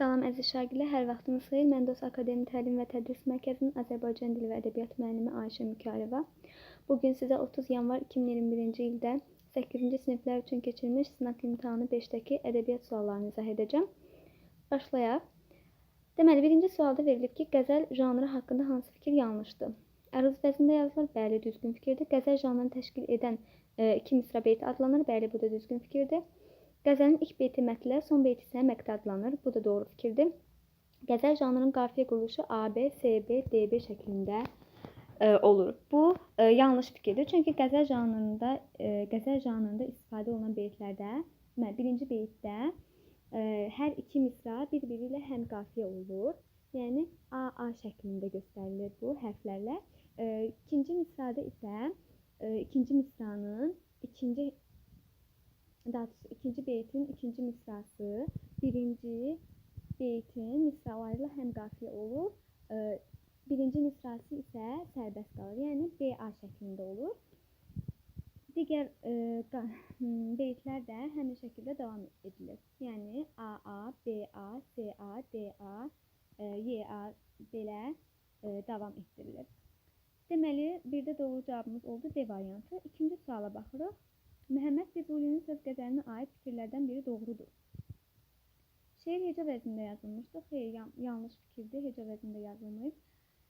Salam əziz şagirdlər, hər vaxtınız xeyir. Mən Dost Akademi Təlim və Tədris Mərkəzinin Azərbaycan dili və ədəbiyyat müəllimi Ayşə Mükarova. Bu gün sizə 30 yanvar 2021-ci ildə 8-ci siniflər üçün keçirilmiş sınaq imtahanı 5-dəki ədəbiyyat suallarını izah edəcəm. Başlayaq. Deməli, birinci sualda verilib ki, qəzəl janrı haqqında hansı fikir yanlışdır? Əruz vəznində yazılır, bəli, düzgün fikirdir. Qəzəl janrını təşkil edən e, iki misra beyti adlanır, bəli, bu da düzgün fikirdir. Qəzəlin ilk beyti mətlə, son beyti isə məqtə adlanır. Bu da doğru fikirdir. Qəzəl janrının qafiyə quruluşu AB, SB, DB şəklində e, olur. Bu e, yanlış fikirdir. Çünki qəzəl janrında e, qəzəl janrında istifadə olunan beytlərdə, deməli, birinci beytdə e, hər iki misra bir-biri ilə həm qafiyə olur. Yəni AA şəklində göstərilir bu hərflərlə. E, ikinci misrada isə e, ikinci misranın ikinci daha doğrusu ikinci beytin ikinci misrası birinci beytin misralarıyla həm qafiyə olur. Birinci misrası isə sərbəst qalır. Yəni BA şəklində olur. Digər e, qa- hmm, beytlər də həmin şəkildə davam edilir. Yəni AA, BA, CA, DA, e, YA belə e, davam etdirilir. Deməli, bir də doğru cavabımız oldu D variantı. İkinci suala baxırıq. Məhəmməd Füzulinin söz qəzəlinə aid fikirlərdən biri doğrudur. Şeir heca vəznində yazılmışdı. Xeyr, yan yanlış fikirdir. Heca vəznində yazılmayıb.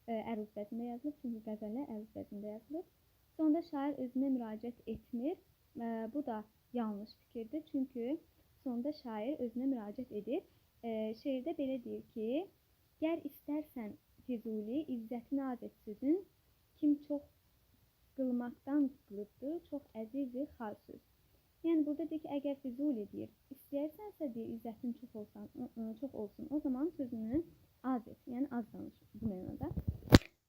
E, əruz vəznində yazılıb. Çünki qəzəllər əruz vəznində yazılıb. Sonda şair özünə müraciət etmir. E, bu da yanlış fikirdir. Çünki sonda şair özünə müraciət edir. E, şeirdə belə deyir ki, Gər istərsən Füzuli, izzətini az et sözün, kim çox qılmaqdan sıkılıbdır, çox əzizdir xalsız. Yəni burada deyir ki, əgər Füzuli deyir, istəyirsənsə deyir, izzətin çox olsan, ı- ı, çox olsun, o zaman sözünü az et, yəni az danış bu mənada.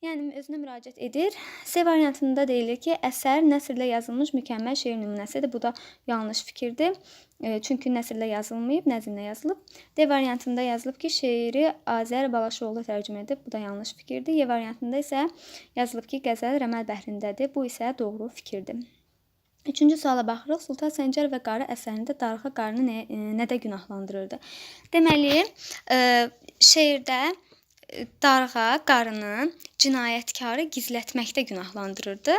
Yəni özünə müraciət edir. C variantında deyilir ki, əsər nəsrlə yazılmış mükəmməl şeir nümunəsidir. Bu da yanlış fikirdir. E, çünki nəsrlə yazılmayıb, nəzmlə yazılıb. D variantında yazılıb ki, şeiri Azər Balaşoğlu tərcümə edib. Bu da yanlış fikirdir. Y variantında isə yazılıb ki, qəzəl Rəməl bəhrindədir. Bu isə doğru fikirdir. Üçüncü suala baxırıq. Sultan Səncər və Qarı əsərində darğa qarını nə, e, nədə günahlandırırdı? Deməli, e, şeirdə e, darğa qarını cinayətkarı gizlətməkdə günahlandırırdı.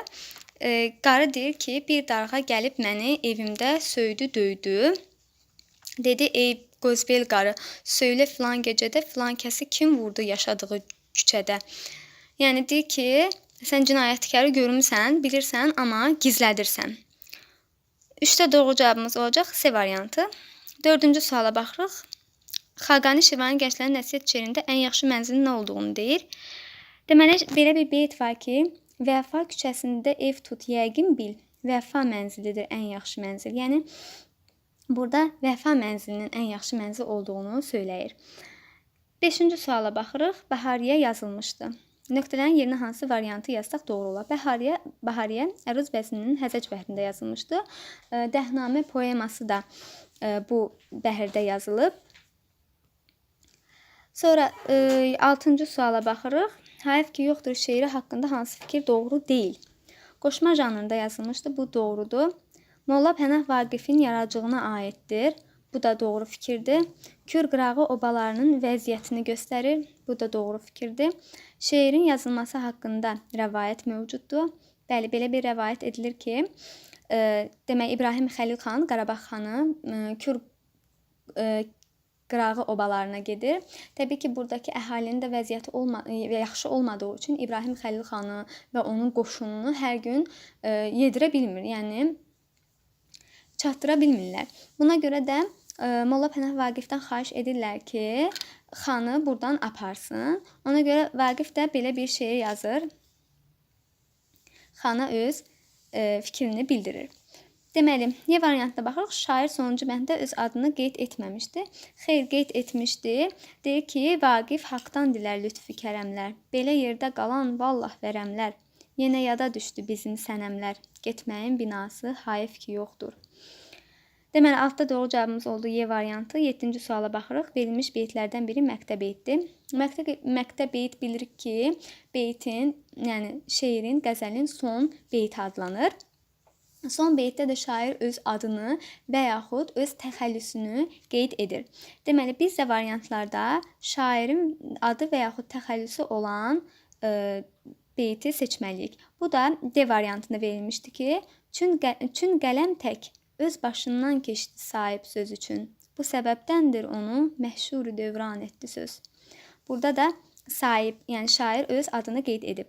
E, qarı deyir ki, bir darğa gəlib məni evimdə söydü, döydü. Dedi, ey Qozbel qarı, söylə filan gecədə filan kəsi kim vurdu yaşadığı küçədə. Yəni deyir ki, sən cinayətkarı görmüsən, bilirsən, amma gizlədirsən. Üçdə doğru cavabımız olacaq C variantı. Dördüncü suala baxırıq. Xaqani Şirvani gənclərin nəsihət şeirində ən yaxşı mənzilin nə olduğunu deyir. Deməli, belə bir beyt var ki, Vəfa küçəsində ev tut, yəqin bil. Vəfa mənzilidir ən yaxşı mənzil. Yəni burada Vəfa mənzilinin ən yaxşı mənzil olduğunu söyləyir. 5-ci suala baxırıq. Bahariyə yazılmışdı. Nöqtələrin yerinə hansı variantı yazsaq doğru olar? Bahariyə, Bahariyə əruz vəzninin həzəc bəhrində yazılmışdı. Dəhnamə poeması da e, bu bəhrdə yazılıb. Sonra 6-cı suala baxırıq. Hayf ki yoxdur şeiri haqqında hansı fikir doğru deyil? Qoşma janrında yazılmışdı. Bu doğrudur. Molla Pənah Vaqifin yaradıcılığına aiddir. Bu da doğru fikirdir. Kür qırağı obalarının vəziyyətini göstərir. Bu da doğru fikirdir. Şeirin yazılması haqqında rəvayət mövcuddur. Bəli, belə bir rəvayət edilir ki, e, demək İbrahim Xəlil xan Qarabağ xanı e, Kür e, qırağı obalarına gedir. Təbii ki, buradakı əhalinin də vəziyyəti olma e, yaxşı olmadığı üçün İbrahim Xəlil xanı və onun qoşununu hər gün e, yedirə bilmir. Yəni çatdıra bilmirlər. Buna görə də e, Molla Pənah Vaqifdən xahiş edirlər ki, xanı burdan aparsın. Ona görə Vaqif də belə bir şeir yazır. Xana öz e, fikrini bildirir. Deməli, Y variantına baxırıq. Şair sonuncu bənddə öz adını qeyd etməmişdi. Xeyr, qeyd etmişdi. Deyir ki, Vaqif haqdan dilər lütfü kərəmlər. Belə yerdə qalan vallah vərəmlər. Yenə yada düşdü bizim sənəmlər. Getməyin binası hayf ki yoxdur. Deməli, altda doğru cavabımız oldu Y variantı. 7-ci suala baxırıq. Verilmiş beytlərdən biri məktəb beytdir. Məktəb məktəb beyt bilirik ki, beytin, yəni şeirin, qəzəlin son beyti adlanır. Son beytdə də şair öz adını və yaxud öz təxəllüsünü qeyd edir. Deməli, biz də variantlarda şairin adı və yaxud təxəllüsü olan e, beyti seçməliyik. Bu da D variantında verilmişdi ki, çün, çün qələm tək öz başından keçdi sahib söz üçün. Bu səbəbdəndir onu məşhur dövran etdi söz. Burada da sahib, yəni şair öz adını qeyd edib.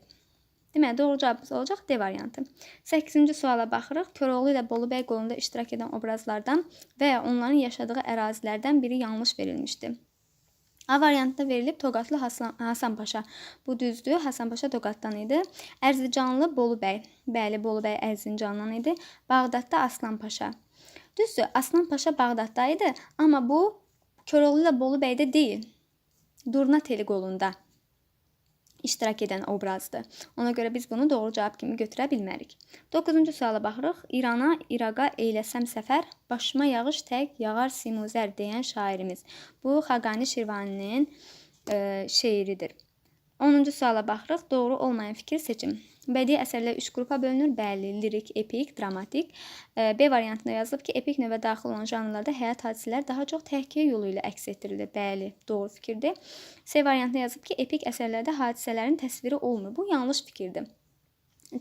Deməli, doğru cavabımız olacaq D variantı. 8-ci suala baxırıq. Koroğlu ilə Bolu bəy qolunda iştirak edən obrazlardan və ya onların yaşadığı ərazilərdən biri yanlış verilmişdi. A variantında verilib Toqatlı Hasan, Hasan Paşa. Bu düzdür. Hasan Paşa Toqatdan idi. Ərzincanlı Bolu bəy. Bəli, Bolu bəy Ərzincandan idi. Bağdadda Aslan Paşa. Düzdür. Aslan Paşa Bağdadda idi, amma bu Koroğlu ilə Bolu bəydə deyil. Durna Teli qolunda iştirak edən obrazdır. Ona görə biz bunu doğru cavab kimi götürə bilmərik. 9-cu suala baxırıq. İrana, İraqa eyləsəm səfər, başıma yağış tək yağar simuzər deyən şairimiz. Bu Xaqani Şirvaninin e, şeiridir. 10-cu suala baxırıq. Doğru olmayan fikir seçin. Bədii əsərlər 3 qrupa bölünür. Bəli, lirik, epik, dramatik. B variantında yazılıb ki, epik növə daxil olan janrlarda həyat hadisələri daha çox təhkiyə yolu ilə əks etdirilir. Bəli, doğru fikirdir. C variantında yazılıb ki, epik əsərlərdə hadisələrin təsviri olmur. Bu yanlış fikirdir.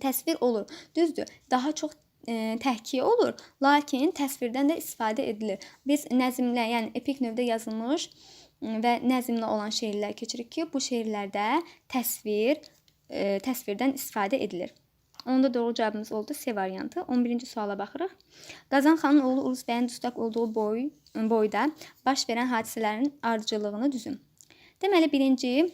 Təsvir olur. Düzdür. Daha çox e, təhkiyə olur, lakin təsvirdən də istifadə edilir. Biz nəzmlə, yəni epik növdə yazılmış və nəzmlə olan şeirlər keçirik ki, bu şeirlərdə təsvir e, təsvirdən istifadə edilir. Onda doğru cavabımız oldu C variantı. 11-ci suala baxırıq. Qazan xanın oğlu Uruz bəyin dustaq olduğu boy boyda baş verən hadisələrin ardıcıllığını düzün. Deməli, birinci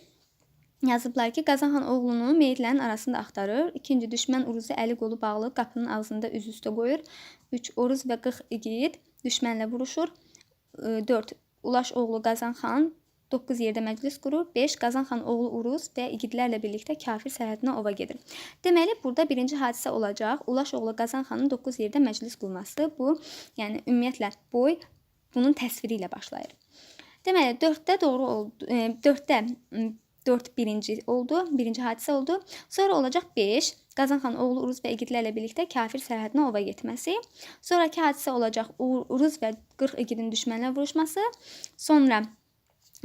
yazıblar ki, Qazan xan oğlunu meyitlərin arasında axtarır. İkinci düşmən Uruzu əli qolu bağlı qapının ağzında üz üstə qoyur. 3 Oruz və 40 igid düşmənlə vuruşur. 4 Ulaş oğlu Qazan xan 9 yerdə məclis qurur. 5 Qazan xan oğlu Uruz və igidlərlə birlikdə kafir sərhədinə ova gedir. Deməli, burada birinci hadisə olacaq. Ulaş oğlu Qazan xanın 9 yerdə məclis qurması. Bu, yəni ümumiyyətlə boy bunun təsviri ilə başlayır. Deməli, 4-də doğru oldu. 4-də 4 birinci oldu. Birinci hadisə oldu. Sonra olacaq 5. Qazan xan oğlu Uruz və igidlərlə birlikdə kafir sərhədinə ova getməsi. Sonrakı hadisə olacaq Uruz və 40 igidin düşmənlə vuruşması. Sonra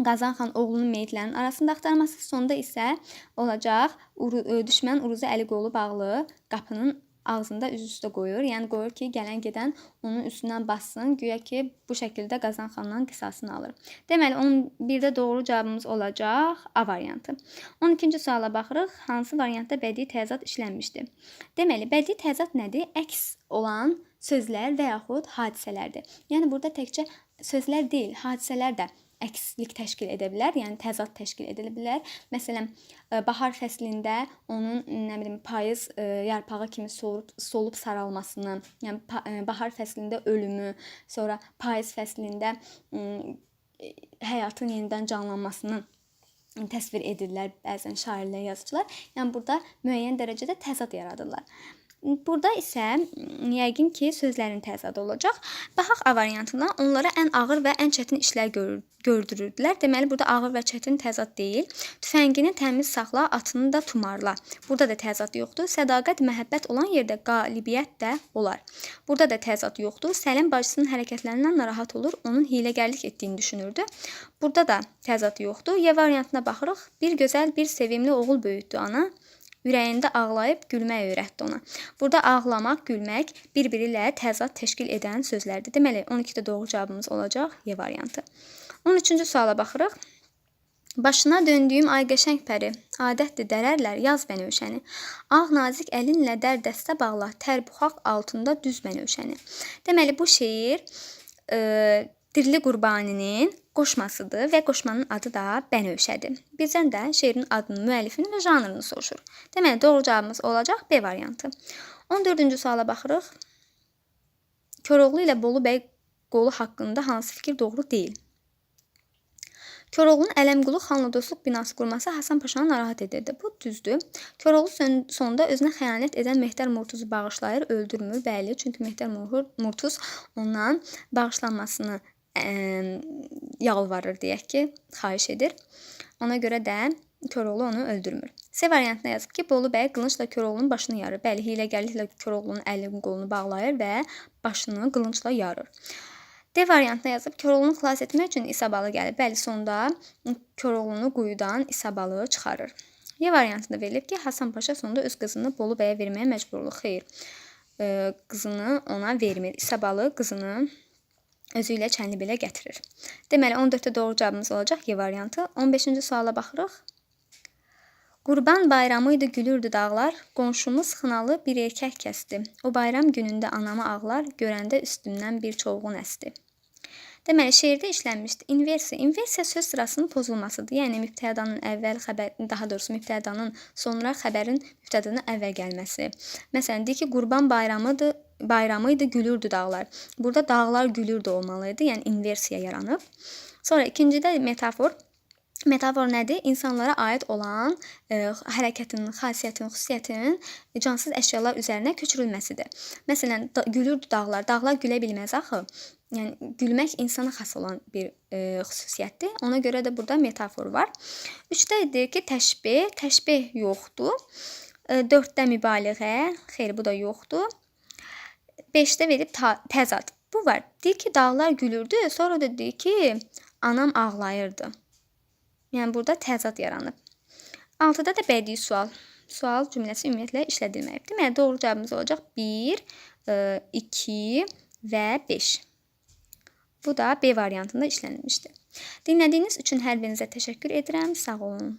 Qazan xan oğlunun meyitlərinin arasında axtarması, sonda isə olacaq düşmən Uruzu əli qolu bağlı qapının ağzında üz üstə qoyur. Yəni qoyur ki, gələn gedən onun üstündən bassın, güya ki, bu şəkildə Qazan xandan qisasını alır. Deməli, 11-də doğru cavabımız olacaq A variantı. 12-ci suala baxırıq. Hansı variantda bədii təzad işlənmişdi? Deməli, bədii təzad nədir? Əks olan sözlər və yaxud hadisələrdir. Yəni burada təkcə sözlər deyil, hadisələr də əkslik təşkil edə bilər, yəni təzad təşkil edə bilər. Məsələn, e, bahar fəslində onun nə bilim payız e, yarpağı kimi solub solub saralmasını, yəni e, bahar fəslində ölümü, sonra payız fəslində həyatın yenidən canlanmasını təsvir edirlər bəzən şairlər, yazıçılar. Yəni burada müəyyən dərəcədə təzad yaradırlar. Burada isə yəqin ki, sözlərin təzadı olacaq. Baxaq A variantına. Onlara ən ağır və ən çətin işlər görür, gördürürdülər. Deməli, burada ağır və çətin təzad deyil. Tüfəngini təmiz saxla, atını da tumarla. Burada da təzad yoxdur. Sədaqət, məhəbbət olan yerdə qalibiyyət də olar. Burada da təzad yoxdur. Səlim bacısının hərəkətlərindən narahat olur, onun hiləgərlik etdiyini düşünürdü. Burada da təzad yoxdur. Y variantına baxırıq. Bir gözəl, bir sevimli oğul böyütdü ana. Ürəyində ağlayıb gülmək öyrətdi ona. Burada ağlamaq, gülmək bir-biri ilə təzad təşkil edən sözlərdir. Deməli, 12-də doğru cavabımız olacaq Y variantı. 13-cü suala baxırıq. Başına döndüyüm ay qəşəng pəri, adətdir dərərlər yaz bənövşəni. Ağ nazik əlinlə dərdəstə bağla, tər buxaq altında düz bənövşəni. Deməli bu şeir e, Dirli Qurbaninin qoşmasıdır və qoşmanın adı da Bənövşədir. Bizdən də şeirin adını, müəllifini və janrını soruşur. Deməli, doğru cavabımız olacaq B variantı. 14-cü suala baxırıq. Koroğlu ilə Bolu bəy qolu haqqında hansı fikir doğru deyil? Koroğlunun Ələmqulu xanla dostluq binası qurması Hasan Paşanı narahat edirdi. Bu düzdür. Koroğlu sonunda özünə xəyanət edən Mehdər Murtuzu bağışlayır, öldürmür. Bəli, çünki Mehdər Murtuz ondan bağışlanmasını ə, yalvarır deyək ki, xahiş edir. Ona görə də Köroğlu onu öldürmür. C variantına yazıb ki, Bolu bəy qılıncla Köroğlunun başını yarır. Bəli, hiyləgərliklə Köroğlunun əlini qolunu bağlayır və başını qılıncla yarır. D variantına yazıb Köroğlunu xilas etmək üçün İsabalı gəlir. Bəli, sonda Köroğlunu quyudan İsabalı çıxarır. Y variantında verilib ki, Hasan Paşa sonunda öz qızını Bolu bəyə verməyə məcbur olur. Xeyr, e, qızını ona vermir. İsabalı qızını özü ilə Çənlibelə gətirir. Deməli 14-də doğru cavabımız olacaq Y variantı. 15-ci suala baxırıq. Qurban bayramı idi gülürdü dağlar, qonşumuz xınalı bir erkək kəsdi. O bayram günündə anamı ağlar, görəndə üstümdən bir çovğun əsdi. Deməli, şeirdə işlənmişdi. İnversiya. İnversiya söz sırasının pozulmasıdır. Yəni mübtədanın əvvəl xəbər, daha doğrusu mübtədanın sonra xəbərin mübtədadan əvvəl gəlməsi. Məsələn, deyir ki, Qurban bayramıdır, bayramı idi, gülürdü dağlar. Burada dağlar gülürdü olmalıydı. Yəni inversiya yaranıb. Sonra ikincidə metafor. Metafor nədir? İnsanlara aid olan e, hərəkətin, xasiyyətin, xüsusiyyətin cansız əşyalar üzərinə köçürülməsidir. Məsələn, da, gülürdü dağlar. Dağlar gülə bilməz axı. Yəni gülmək insana xas olan bir e, xüsusiyyətdir. Ona görə də burada metafor var. 3-də deyir ki, təşbih, təşbih yoxdur. 4-də mübaliğə, xeyr bu da yoxdur. 5-də verib təzad. Bu var. Deyir ki, dağlar gülürdü, sonra da deyir ki, anam ağlayırdı. Yəni burada təzad yaranıb. 6-da da bədii sual. Sual cümləsi ümumiyyətlə işlədilməyib. Deməli doğru cavabımız olacaq 1, 2 və 5. Bu da B variantında işlənilmişdir. Dinlədiyiniz üçün hər birinizə təşəkkür edirəm. Sağ olun.